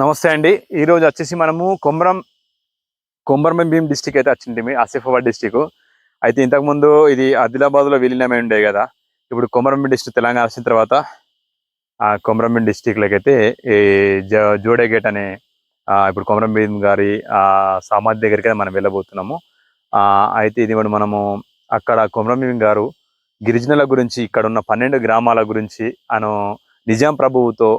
నమస్తే అండి. ఈరోజు వచ్చేసి మనము కొమరం కొమరం భీం డిస్టిక్ అయితే వచ్చింది ఆసిఫాబాద్ డిస్టిక్ అయితే ఇంతకుముందు ఇది ఆదిలాబాద్లో విలీనమై ఉండే కదా. ఇప్పుడు కొమరం డిస్టిక్ తెలంగాణ వచ్చిన తర్వాత ఆ కొమరం భీం డిస్టిక్లోకి అయితే ఈ జ గేట్ అనే ఇప్పుడు కొమరం భీం గారి ఆ సమాధి దగ్గరికి అయితే మనం వెళ్ళబోతున్నాము. అయితే ఇది మనము అక్కడ కొమరం భీం గారు గిరిజనుల గురించి ఇక్కడ ఉన్న పన్నెండు గ్రామాల గురించి అను నిజాం ప్రభువుతో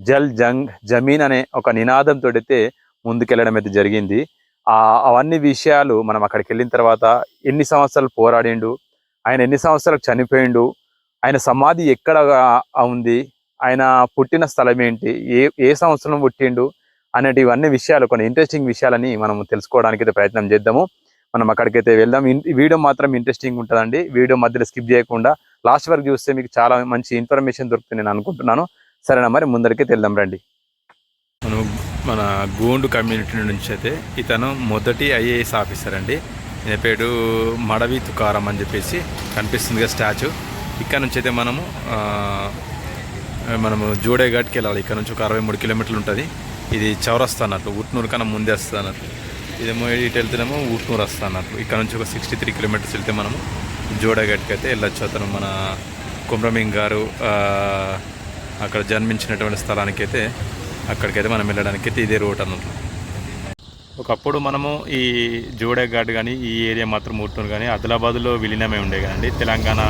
జల్ జంగ్ జమీన్ అనే ఒక నినాదంతో అయితే ముందుకెళ్ళడం అయితే జరిగింది. ఆ అవన్నీ విషయాలు మనం అక్కడికి వెళ్ళిన తర్వాత ఎన్ని సంవత్సరాలు పోరాడిండు ఆయన ఎన్ని సంవత్సరాలకు చనిపోయిండు ఆయన సమాధి ఎక్కడ ఉంది ఆయన పుట్టిన స్థలం ఏంటి ఏ ఏ సంవత్సరం పుట్టిండు అనేటి ఇవన్నీ విషయాలు కొన్ని ఇంట్రెస్టింగ్ విషయాలని మనం తెలుసుకోవడానికి అయితే ప్రయత్నం చేద్దాము. మనం అక్కడికైతే వెళ్దాం. వీడియో మాత్రం ఇంట్రెస్టింగ్ ఉంటుందండి. వీడియో మధ్యలో స్కిప్ చేయకుండా లాస్ట్ వరకు చూస్తే మీకు చాలా మంచి ఇన్ఫర్మేషన్ దొరుకుతుంది నేను అనుకుంటున్నాను. సరేనా మరి ముందరికి వెళ్దాం రండి. మనం మన గోండు కమ్యూనిటీ నుంచి అయితే ఇతను మొదటి ఐఏఎస్ ఆఫీసర్ అండి. ఈయన పేరు మడవి తుకారం అని చెప్పేసి కనిపిస్తుంది స్టాచ్యూ. ఇక్కడ నుంచి అయితే మనము మనము జోడేఘాట్కి వెళ్ళాలి. ఇక్కడ నుంచి ఒక అరవై మూడు కిలోమీటర్లు ఉంటుంది. ఇది చౌరస్తా అన్నట్టు ఉట్నూరు కన్నా ముందే వస్తుంది అన్నట్టు. ఇదేమో ఇటు వెళ్తేనేమో ఉట్నూరు వస్తా అన్నట్టు. ఇక్కడ నుంచి ఒక సిక్స్టీ త్రీ కిలోమీటర్స్ వెళ్తే మనము జోడేఘాట్కి అయితే వెళ్ళొచ్చు. అతను మన కుమ్రమింగ్ గారు అక్కడ జన్మించినటువంటి స్థలానికైతే అక్కడికైతే మనం వెళ్ళడానికి అయితే ఇదే రూట్ అన్నట్లు ఒకప్పుడు మనము ఈ జోడేఘాట్ కానీ ఈ ఏరియా మాత్రం ఊటూరు కానీ ఆదిలాబాద్లో విలీనమై ఉండే కదండి. తెలంగాణ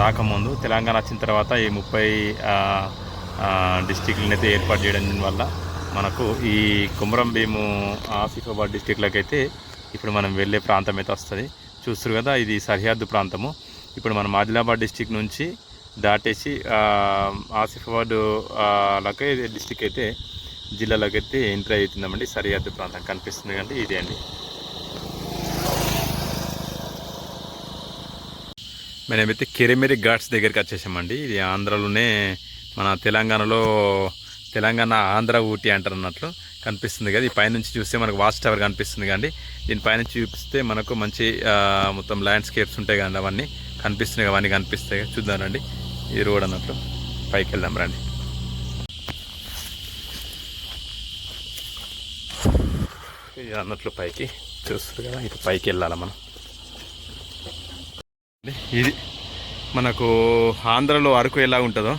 రాకముందు తెలంగాణ వచ్చిన తర్వాత ఈ ముప్పై డిస్టిక్లను అయితే ఏర్పాటు చేయడం వల్ల మనకు ఈ కుమరం భీము ఆసిఫాబాద్ డిస్టిక్లకైతే అయితే ఇప్పుడు మనం వెళ్ళే ప్రాంతం అయితే వస్తుంది. చూస్తారు కదా ఇది సరిహద్దు ప్రాంతము. ఇప్పుడు మనం ఆదిలాబాద్ డిస్టిక్ నుంచి దాటేసి ఆ, ఆసిఫాబాద్ డిస్టిక్ అయితే జిల్లాలోకి అయితే ఎంట్రీ అవుతుందామండి. సరిహద్దు ప్రాంతం కనిపిస్తుంది అంటే ఇదే అండి. మనమైతే కెరిమెరి ఘాట్స్ దగ్గరికి వచ్చేసామండి. ఇది ఆంధ్రలోనే మన తెలంగాణలో తెలంగాణ ఆంధ్ర ఊటీ అంటారు అన్నట్లు కనిపిస్తుంది కదా. ఈ పైనుంచి చూస్తే మనకు వాచ్ టవర్ కనిపిస్తుంది కానీ దీని పైనుంచి చూపిస్తే మనకు మంచి మొత్తం ల్యాండ్స్కేప్స్ ఉంటాయి కదండి అవన్నీ కనిపిస్తున్నాయి అవన్నీ కనిపిస్తాయి చూద్దామండి. ఈ రోడ్ అన్నట్లు పైకి వెళ్దాం రండి. ఇది అన్నట్లు పైకి చూస్తారు కదా ఇప్పుడు పైకి వెళ్ళాలి మనం? ఇది మనకు ఆంధ్రలో అరకు ఎలా ఉంటుందో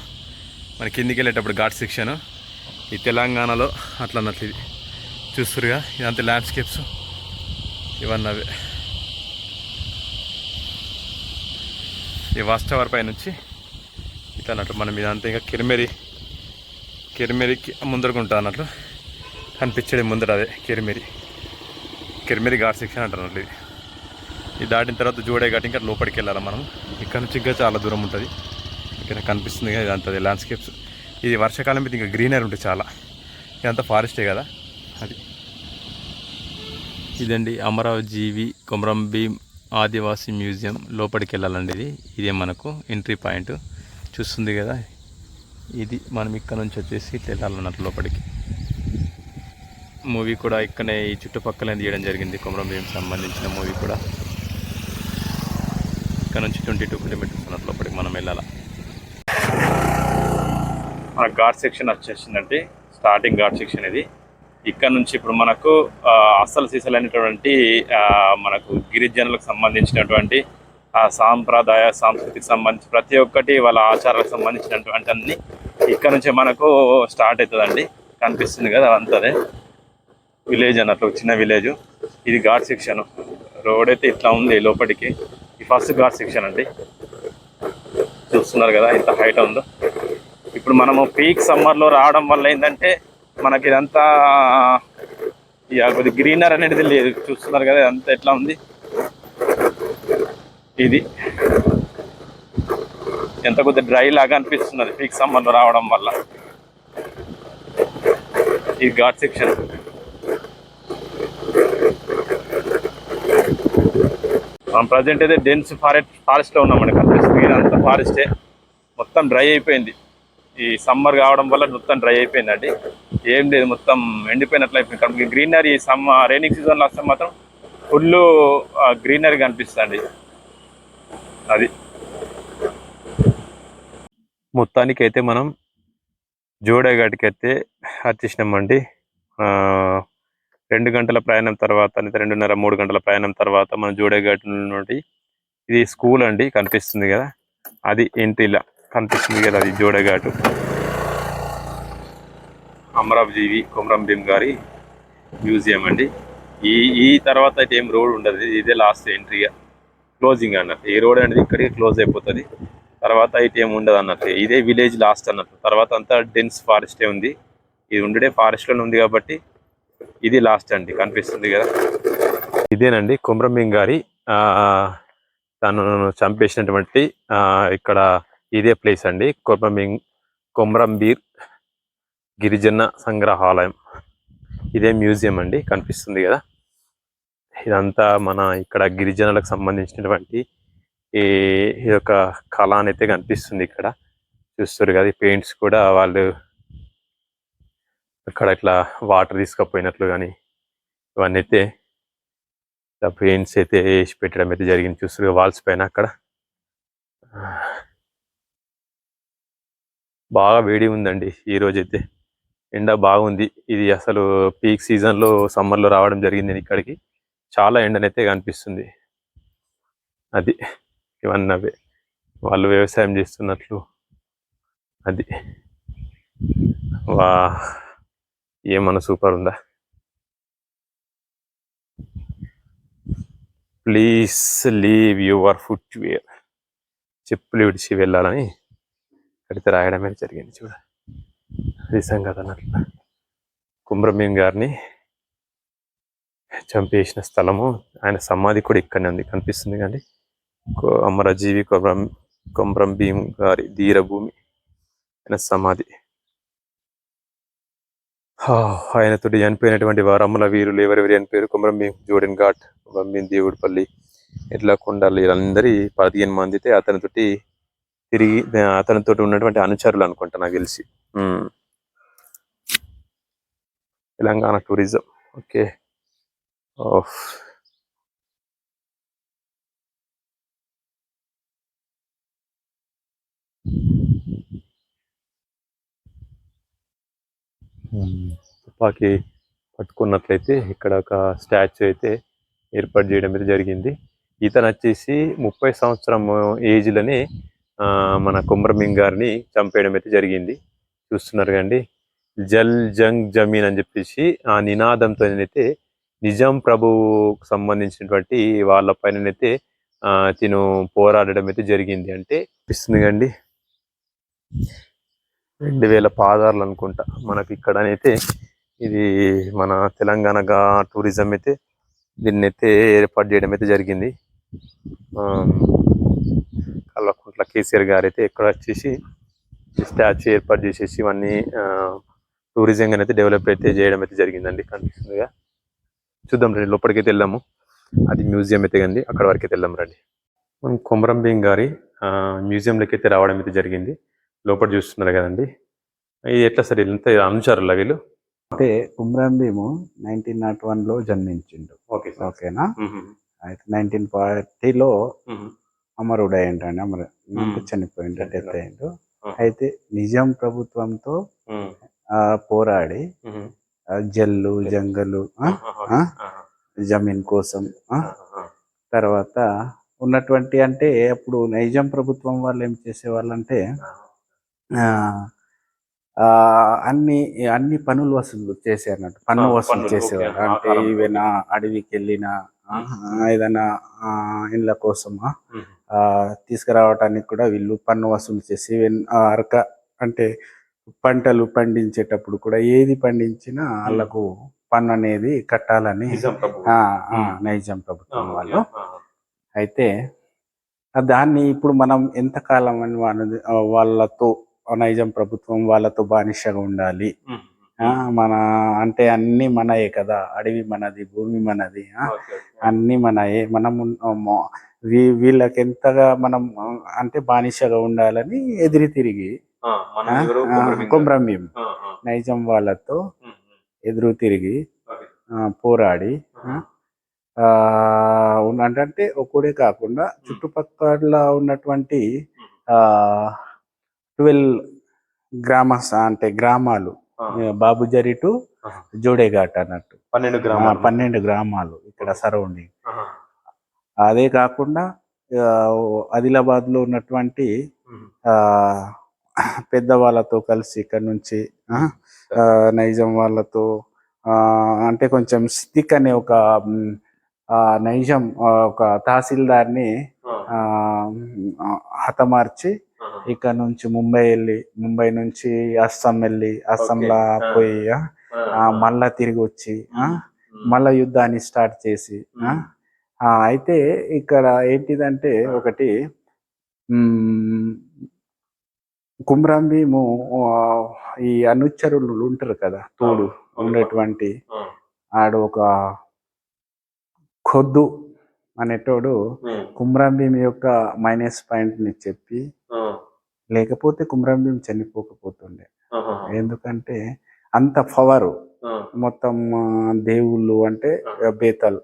మన కిందికి వెళ్ళేటప్పుడు ఘాట్ సెక్షన్ ఈ తెలంగాణలో అట్లా అన్నట్లు ఇది. చూస్తురుగా ఇదంతా ల్యాండ్స్కేప్స్ ఇవన్నీ అవే. ఈ వాచ్ పై నుంచి ఇట్లా అన్నట్టు మనం ఇదంతా ఇంకా కిరిమెరి కిరిమెరికి ముందరకుంటా అన్నట్లు కనిపించేది ముందర అదే కిరిమెరి. కిరిమెరి ఘాట్ సెక్షన్ అంటారు అన్నట్లు ఇది. ఇది దాటిన తర్వాత జోడే ఘాట్ ఇంకా లోపలికి వెళ్ళాలి మనం. ఇక్కడ నుంచి ఇంకా చాలా దూరం ఉంటుంది. ఇక్కడ కనిపిస్తుంది కదా ఇదంతా ల్యాండ్స్కేప్స్ ఇది వర్షాకాలం మీద ఇంకా గ్రీనరీ ఉంటుంది చాలా. ఇదంతా ఫారెస్టే కదా అది. ఇదండి అమరావతి జీవి కొమరం భీం ఆదివాసీ మ్యూజియం. లోపలికి వెళ్ళాలండి ఇది. ఇదే మనకు ఎంట్రీ పాయింట్ చూస్తుంది కదా. ఇది మనం ఇక్కడ నుంచి వచ్చేసి ఇట్లా వెళ్ళాలన్నట్టు లోపలికి. మూవీ కూడా ఇక్కడనే ఈ చుట్టుపక్కల తీయడం జరిగింది. కొమరం భీం సంబంధించిన మూవీ కూడా. ఇక్కడ నుంచి ట్వంటీ టూ కిలోమీటర్స్ ఉన్నట్టు లోపలికి మనం వెళ్ళాలి. మన ఘాట్ సెక్షన్ వచ్చేసిందండి. స్టార్టింగ్ ఘాట్ సెక్షన్ ఇది. ఇక్కడ నుంచి ఇప్పుడు మనకు అస్సలు సీసలు అనేటువంటి మనకు గిరిజనులకు సంబంధించినటువంటి ఆ సాంప్రదాయ సంస్కృతికి సంబంధించి ప్రతి ఒక్కటి వాళ్ళ ఆచారాలకు సంబంధించినటువంటి అన్ని ఇక్కడ నుంచి మనకు స్టార్ట్ అవుతుందండి. కనిపిస్తుంది కదా అంతదే విలేజ్ అన్నట్లు చిన్న విలేజ్. ఇది ఘాట్ సెక్షన్. రోడ్ అయితే ఇట్లా ఉంది లోపలికి ఈ ఫస్ట్ ఘాట్ సెక్షన్ అండి. చూస్తున్నారు కదా ఇంత హైట్ ఉందో. ఇప్పుడు మనము పీక్ సమ్మర్లో రావడం వల్ల ఏంటంటే మనకి ఇదంతా ఇక కొద్ది గ్రీనర్ అనేది లేదు. చూస్తున్నారు కదా అంత ఎట్లా ఉంది. ఇది. ఎంత కొద్ది డ్రై లాగా అనిపిస్తున్నది పీక్ సమ్మర్లో రావడం వల్ల. ఈ ఘాట్ సెక్షన్. మనం ప్రజెంట్ అయితే డెన్స్ ఫారెస్ట్ ఫారెస్ట్లో ఉన్నామండి కనిపిస్తుంది ఇదంతా ఫారెస్టే. మొత్తం డ్రై అయిపోయింది. ఈ సమ్మర్ కావడం వల్ల మొత్తం డ్రై అయిపోయిందండి. ఏం లేదు మొత్తం ఎండిపోయినట్లు అయిపోయింది. గ్రీనరీ సమ్మ రైనింగ్ సీజన్లో వస్తే మాత్రం ఫుల్ గ్రీనరీ కనిపిస్తుంది అది. మొత్తానికి అయితే మనం జోడేఘాట్కి అయితే వచ్చేసినామండి రెండు గంటల ప్రయాణం తర్వాత లేదా రెండున్నర మూడు గంటల ప్రయాణం తర్వాత మనం జోడేఘాట్ నుండి ఇది స్కూల్ అండి కనిపిస్తుంది కదా. అది ఎంట్రీలా కనిపిస్తుంది కదా అది జోడేఘాటు అమరావజీవి కొమరం భీమ్ గారి మ్యూజియం అండి. ఈ ఈ తర్వాత అయితే ఏం రోడ్ ఉండదు ఇదే లాస్ట్ ఎంట్రీగా. క్లోజింగ్ అన్నట్టు. ఈ రోడ్ అనేది ఇక్కడికి క్లోజ్ అయిపోతుంది. తర్వాత అయితే ఏం ఉండదు అన్నట్టు. ఇదే విలేజ్ లాస్ట్ అన్నట్టు. తర్వాత అంతా డెన్స్ ఫారెస్టే ఉంది. ఇది ఉండే ఫారెస్ట్లోనే ఉంది కాబట్టి ఇది లాస్ట్ అండి. కనిపిస్తుంది కదా? ఇదేనండి కొమరం గారి ఆ, తను చంపేసినటువంటి ఆ, ఇక్కడ ఇదే ప్లేస్ అండి. కుమ్రమింగ్ కుమ్రంబీర్ కొమరం బీర్ గిరిజన సంగ్రహాలయం. ఇదే మ్యూజియం అండి. కనిపిస్తుంది కదా? ఇదంతా మన ఇక్కడ గిరిజనులకు సంబంధించినటువంటి ఈ యొక్క కళ అయితే కనిపిస్తుంది ఇక్కడ. చూస్తారు కదా పెయింట్స్ కూడా వాళ్ళు అక్కడ ఇట్లా వాటర్ తీసుకుపోయినట్లు కానీ ఇవన్నీ అయితే పెయింట్స్ అయితే వేసి పెట్టడం అయితే జరిగింది. చూస్తారు వాల్స్ పైన అక్కడ. బాగా వేడి ఉందండి ఈ రోజు అయితే. ఎండ బాగుంది. ఇది అసలు పీక్ సీజన్లో సమ్మర్లో రావడం జరిగింది ఇక్కడికి. చాలా ఎండనైతే కనిపిస్తుంది. అది ఇవన్నీ అవే వాళ్ళు వ్యవసాయం చేస్తున్నట్లు అది. వా ఏమన్నా సూపర్ ఉందా? Please leave your footwear. చెప్పులు విడిచి వెళ్ళాలని అడిగితే రాయడమే జరిగింది చూడ. అది సంగతి అన్నట్లు. కుమ్రమీన్ గారిని చంపేసిన స్థలము. ఆయన సమాధి కూడా ఇక్కడనే ఉంది. కనిపిస్తుంది కానీ కో- అమరజీవి కొమరం కొమరం భీం గారి ధీరభూమి ఆయన సమాధి. హా, ఆయనతోటి చనిపోయినటువంటి వారు వీరులు ఎవరెవరి అని పేరు? కొమరం భీమ్ జోడెన్ ఘాట్ కొమరం దేవుడిపల్లి ఇట్లా కొండలు వీళ్ళందరి పదిహేను మంది అయితే అతనితోటి తిరిగి అతనితో ఉన్నటువంటి అనుచరులు అనుకుంటా నాకు తెలిసి. Telangana tourism. Okay. Of. Hmm. తుపాకీ పట్టుకున్నట్లయితే ఇక్కడ ఒక స్టాచ్యూ అయితే ఏర్పాటు చేయడం అయితే జరిగింది. ఇతను వచ్చేసి ముప్పై సంవత్సరం ఏజ్లోనే మన కుమ్రమింగ్ గారిని చంపేయడం అయితే జరిగింది. చూస్తున్నారు కండి జల్ జంగ్ జమీన్ అని చెప్పేసి ఆ నినాదంతో అయితే నిజాం ప్రభువుకు సంబంధించినటువంటి వాళ్ళ పైననైతే తిను పోరాడడం అయితే జరిగింది. అంటే అనిపిస్తుంది కండి. రెండు వేల పాదార్లు అనుకుంటా మనకి ఇక్కడనైతే ఇది మన తెలంగాణగా టూరిజం అయితే దీన్ని అయితే ఏర్పాటు చేయడం అయితే జరిగింది. కల్వకుంట్ల కేసీఆర్ గారు అయితే ఇక్కడ వచ్చేసి స్టాచ్యూ ఏర్పాటు చేసేసి ఇవన్నీ టూరిజం అయితే డెవలప్ అయితే చేయడం అయితే జరిగిందండి. కనిపిస్తుందిగా. చూద్దాం రండి లోపలికైతే వెళ్దాము. అది మ్యూజియం అయితే కండి అక్కడ వరకు అయితే వెళ్దాం రండి. మనం కొమరం భీం గారి మ్యూజియంలోకి అయితే రావడం అయితే జరిగింది. లోపల చూస్తున్నారు కదండి. ఇది ఎట్లా సరే ఇంత అనుచారులా వీళ్ళు? అంటే కుమ్రం భీము నైన్టీన్ నాట్ వన్లో జన్మించిండు. ఓకే ఓకేనా అయితే నైన్టీన్ ఫార్టీలో అమరుడు అయ్యిండు అమర. చనిపోయిండు డెత్ అయ్యిండు. అయితే నిజాం ప్రభుత్వంతో ఆ, పోరాడి జల్లు జంగలు? జమీన్ కోసం తర్వాత ఉన్నటువంటి అంటే అప్పుడు నైజాం ప్రభుత్వం వాళ్ళు ఏం చేసేవాళ్ళంటే అన్ని అన్ని పనులు వసూలు చేసే అన్నట్టు పన్ను వసూలు. ఆ అంటే. ఈవెనా అడవికి వెళ్ళిన ఏదైనా ఇండ్ల కోసం ఆ, ఆ, తీసుకురావడానికి కూడా వీళ్ళు పన్ను వసూలు చేసి అరక అంటే పంటలు పండించేటప్పుడు కూడా ఏది పండించినా వాళ్ళకు పన్ను అనేది కట్టాలని నైజాం ప్రభుత్వం. వాళ్ళు. అయితే దాన్ని ఇప్పుడు మనం ఎంతకాలం అని వాళ్ళతో నైజాం ప్రభుత్వం వాళ్ళతో బానిసగా ఉండాలి. ఆ, మన అంటే అన్ని మనయే కదా. అడవి మనది భూమి మనది అన్ని మనయే. మనం వీళ్ళకి ఎంతగా మనం అంటే బానిసగా ఉండాలని ఎదిరి తిరిగి ఆ, ఆ, కొమ్రం భీం నైజాం వాళ్ళతో ఎదురు తిరిగి పోరాడి అంటే ఒక్కడే కాకుండా చుట్టుపక్కల ఉన్నటువంటి ట్వెల్వ్ గ్రామ అంటే గ్రామాలు బాబుజరి టు. జోడేఘాట్ అన్నట్టు. పన్నెండు గ్రామాలు. పన్నెండు గ్రామాలు ఇక్కడ సరౌండింగ్. అదే కాకుండా ఆదిలాబాద్లో ఉన్నటువంటి పెద్దవాళ్ళతో కలిసి ఇక్కడ నుంచి నైజాం వాళ్ళతో అంటే కొంచెం సిద్దిక్ అనే ఒక నైజాం ఒక తహసీల్దార్ని హతమార్చి. ఇక్కడ నుంచి ముంబై వెళ్ళి ముంబై నుంచి అస్సాం వెళ్ళి అస్సాంలో. పోయి మళ్ళా తిరిగి వచ్చి. మళ్ళా యుద్ధాన్ని స్టార్ట్ చేసి అయితే ఇక్కడ ఏంటిదంటే ఒకటి కుమ్రం భీము ఈ అనుచరులు ఉంటారు కదా తోడు. ఉండేటువంటి. ఆడు ఒక ఖొద్దు అనేటోడు. కుమ్రం భీమ్ యొక్క మైనస్ పాయింట్ని చెప్పి. లేకపోతే కుమ్రం భీమ్ చనిపోకపోతుండే. ఎందుకంటే అంత పవర్. మొత్తం దేవుళ్ళు అంటే బేతల్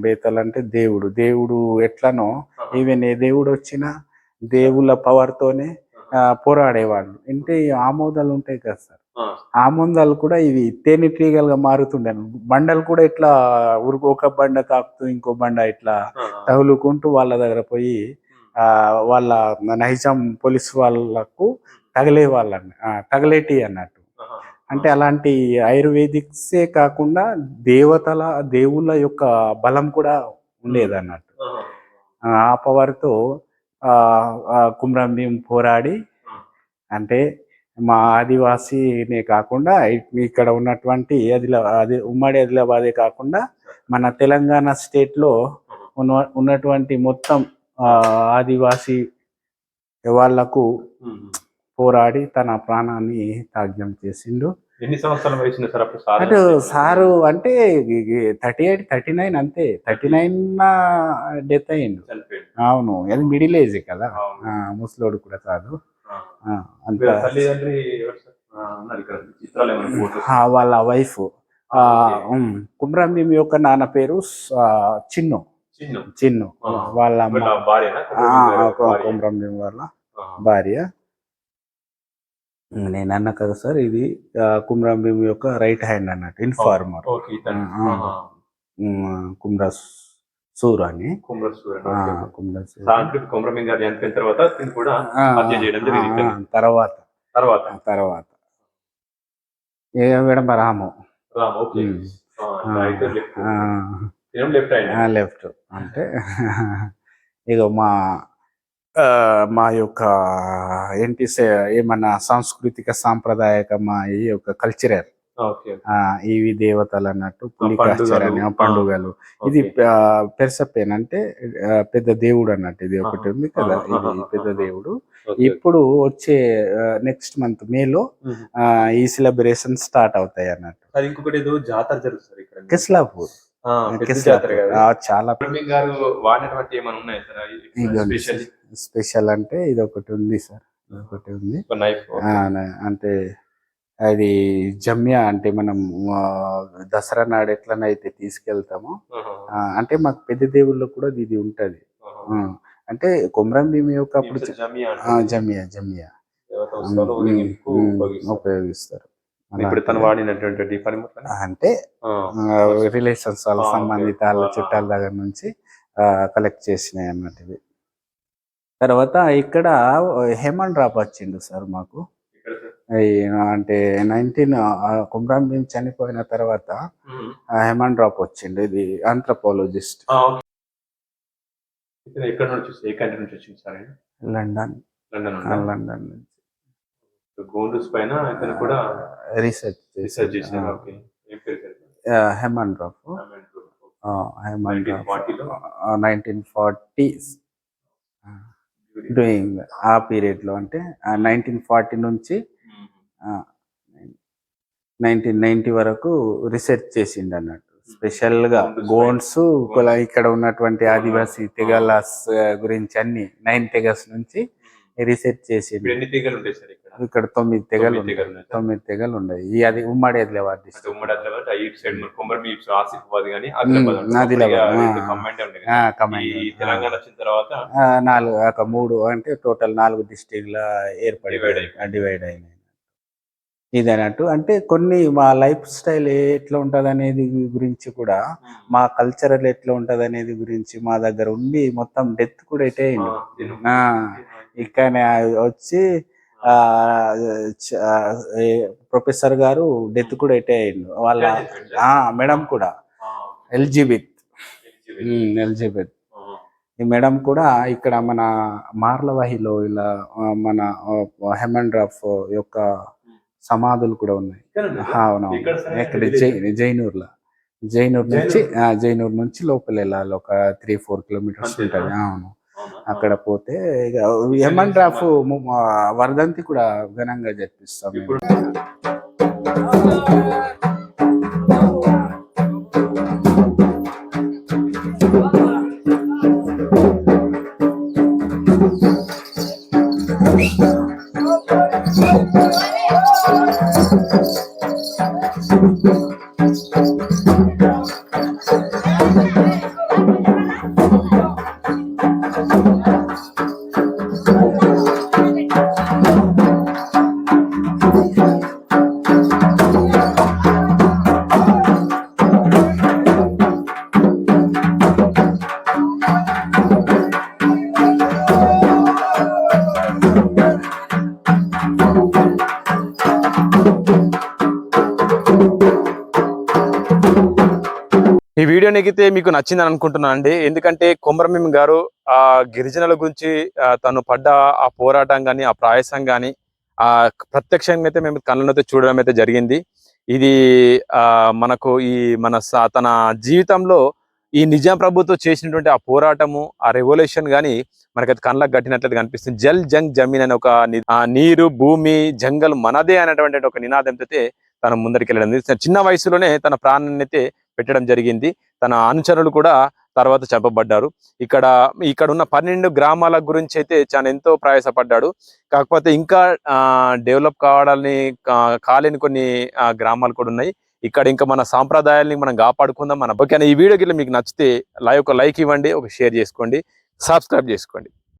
బేతల్ అంటే దేవుడు దేవుడు ఎట్లనో. ఈవెన్ ఏ దేవుడు వచ్చినా దేవుళ్ళ పవర్ తోనే పోరాడేవాళ్ళు అంటే ఆమోదాలు ఉంటాయి కదా సార్. ఆమోదాలు కూడా ఇవి తేనెటీగలుగా మారుతుండే బండలు కూడా ఇట్లా ఊరికి ఒక బండ తాకుతూ ఇంకో బండ ఇట్లా. తగులుకుంటూ వాళ్ళ దగ్గర పోయి ఆ వాళ్ళ నైజాం పోలీస్ వాళ్ళకు తగిలే వాళ్ళని తగలేటి అన్నట్టు. అంటే అలాంటి ఆయుర్వేదిక్సే కాకుండా దేవతల దేవుళ్ళ యొక్క బలం కూడా ఉండేది అన్నట్టు ఆహా. ఆ పవర్తో కుమ్రం భీం పోరాడి అంటే మా ఆదివాసీనే కాకుండా ఇక్కడ ఉన్నటువంటి అది ఉమ్మడి ఆదిలాబాదే కాకుండా మన తెలంగాణ స్టేట్లో ఉన్న ఉన్నటువంటి మొత్తం ఆదివాసీ వాళ్ళకు. పోరాడి తన ప్రాణాన్ని త్యాగం చేసిండు. ఎన్ని సంవత్సరాల వయసు సార్ అప్పుడు సార్? అటు సారు అంటే థర్టీ ఎయిట్ థర్టీ నైన్ అంతే. థర్టీ నైన్ డెత్ చనిపోయింది అవును అది మిడిల్ ఏజ్ కదా. ముసలోడు కూడా కాదు. అంత వీళ్ళ వైఫ్ కుమ్రం భీమ్ యొక్క నాన్న పేరు చిన్ను. చిన్ను. వాళ్ళ. కుమ్రం భీమ్ వాళ్ళ. భార్య. నేను అన్న కదా సార్ ఇది కుమ్రం భీమ్ యొక్క రైట్ హ్యాండ్ అన్నట్టు ఇన్ఫార్మర్ ఓకే ఇతను. ఆ, ఆ. ఆహా. కుమ్ర సూర్ అని కుమ్రసూరన్. ఆ, ఓకే, ఓకే. కుమ్ర సూర్. సాంస్కృతిక కుమ్రమింగ్ గారు చనిపోయిన తర్వాత కూడా హత్య చేయడం జరిగింది. తర్వాత తర్వాత తర్వాత ఏ విడంబ రాము లెఫ్ట్ అంటే ఇగో మా మా యొక్క ఏంటి ఏమన్నా సాంస్కృతిక సాంప్రదాయక మా ఈ యొక్క కల్చరల్ ఇవి దేవతలు అన్నట్టు పులికాచర్ అని ఆ పండుగలు. ఇది. పెరసపేన్ అంటే పెద్ద దేవుడు అన్నట్టు ఇది ఒకటి ఉంది కదా ఇది పెద్ద. దేవుడు. ఇప్పుడు వచ్చే నెక్స్ట్ మంత్ మేలో ఈ సెలబ్రేషన్ స్టార్ట్ అవుతాయి అన్నట్టు. ఇంకొకటి ఏదో జాతర జరుగుతుంది ఇక్కడ. కిస్లాపూర్. చాలా స్పెషల్ అంటే ఇది ఒకటి ఉంది సార్. ఒకటి ఉంది. అంటే అది జమ్యా అంటే మనం దసరా నాడు ఎట్లనైతే తీసుకెళ్తామో అంటే మాకు పెద్ద దేవుళ్ళు కూడా ఇది ఉంటది. అంటే కొమరం భీమి యొక్క అప్పుడు జమియా జమియా ఉపయోగిస్తారు? ఇప్పుడు తను అలాంటివి. వాడినటువంటి అంటే రిలేషన్స్ వాళ్ళ సంబంధిత. వాళ్ళ చుట్టాల దగ్గర నుంచి కలెక్ట్ చేసినాయి అన్నట్టు తర్వాత ఇక్కడ హేమండ్ డ్రాప్ వచ్చిండు సార్ మాకు. అంటే నైన్టీన్ కుమ్రాన్ భీమ్ చనిపోయిన తర్వాత హేమండ్ డ్రాప్ వచ్చిండు. ఇది ఆంథ్రపాలజిస్ట్ ఎక్కడ నుంచి ఏ కంట్రీ నుంచి వచ్చింది సార్? లండన్. లండన్ లండన్ నుంచి. గోండూస్ పైన ఇతను కూడా research research okay. Sir Haimendorf 1940 లో? నైన్టీన్ ఫార్టీ డూయింగ్ ఆ. పీరియడ్లో అంటే నైన్టీన్ ఫార్టీ నుంచి నైన్టీన్ నైన్టీ వరకు రీసెర్చ్ చేసిండు అన్నట్టు స్పెషల్గా. గోండ్స్. కుల- ఇక్కడ ఉన్నటువంటి ఆదివాసీ తెగల గురించి అన్ని నైన్ తెగస్ నుంచి రీసెర్చ్ చేసిండు. ఇక్కడ? తొమ్మిది తెగలు తొమ్మిది తెగలు ఉన్నాయి. ఈ అది ఉమ్మడి ఆదిలాబాద్ నాలుగు ఒక మూడు అంటే టోటల్ నాలుగు డిస్ట్రిక్ట్ల ఏర్పడి. డివైడ్ అయినాయి. ఇది అన్నట్టు అంటే కొన్ని మా లైఫ్ స్టైల్ ఎట్లా ఉంటుంది అనేది గురించి కూడా మా కల్చరల్ ఎట్లా ఉంటది అనేది గురించి మా దగ్గర ఉండి మొత్తం డెత్ కూడా ఎటే అయింది ఆ, ఇక్కడ వచ్చి ప్రొఫెసర్ గారు డెత్ కూడా ఎటే అయిండు. వాళ్ళ ఆ? మేడం కూడా. ఎల్జిబిత్ ఎల్జిబిత్ ఈ మేడం కూడా ఇక్కడ మన మార్లవాహిలో ఇలా మన హెమండ్రాఫ్ యొక్క సమాధులు కూడా ఉన్నాయి. అవునవును. ఇక్కడ జై జైనూర్లో. జైనూర్ నుంచి ఆ, జైనూర్ నుంచి లోపల వెళ్ళాలి. ఒక త్రీ ఫోర్ కిలోమీటర్స్ ఉంటుంది. అవును. అక్కడ పోతే ఇక ఎమన్ డ్రాఫ్ వర్ధంతి కూడా ఘనంగా జరిపిస్తాం వీడియో నెగితే మీకు నచ్చిందని అనుకుంటున్నాను అండి ఎందుకంటే కొమరమేం గారు ఆ గిరిజనుల గురించి తను పడ్డ ఆ పోరాటం కానీ ఆ ప్రాయసం కానీ ఆ ప్రత్యక్షంగా అయితే మేము కళ్ళనైతే చూడడం అయితే జరిగింది. ఇది ఆ మనకు ఈ మన స- తన జీవితంలో ఈ నిజాం ప్రభుత్వం చేసినటువంటి ఆ పోరాటము ఆ రెవల్యూషన్ కానీ మనకైతే కళ్ళకు కట్టినట్లయితే కనిపిస్తుంది. జల్ జంగ్ జమీన్ అనే ఒక నీరు భూమి జంగల్ మనదే అనేటువంటి ఒక నినాదంతో అయితే తన ముందరికి వెళ్ళడం చిన్న వయసులోనే తన ప్రాణాన్ని అయితే పెట్టడం జరిగింది. తన అనుచరులు కూడా తర్వాత చంపబడ్డారు. ఇక్కడ ఇక్కడ ఉన్న పన్నెండు గ్రామాల గురించి అయితే చాలా ఎంతో ప్రయాసపడ్డాడు. కాకపోతే ఇంకా డెవలప్ కావడాన్ని కాలేని కొన్ని గ్రామాలు కూడా ఉన్నాయి. ఇక్కడ ఇంకా మన సాంప్రదాయాల్ని మనం కాపాడుకుందాం. మన ఓకేనా ఈ వీడియో గిట్ల మీకు నచ్చితే లైవ్ ఒక లైక్ ఇవ్వండి ఒక షేర్ చేసుకోండి సబ్స్క్రైబ్ చేసుకోండి.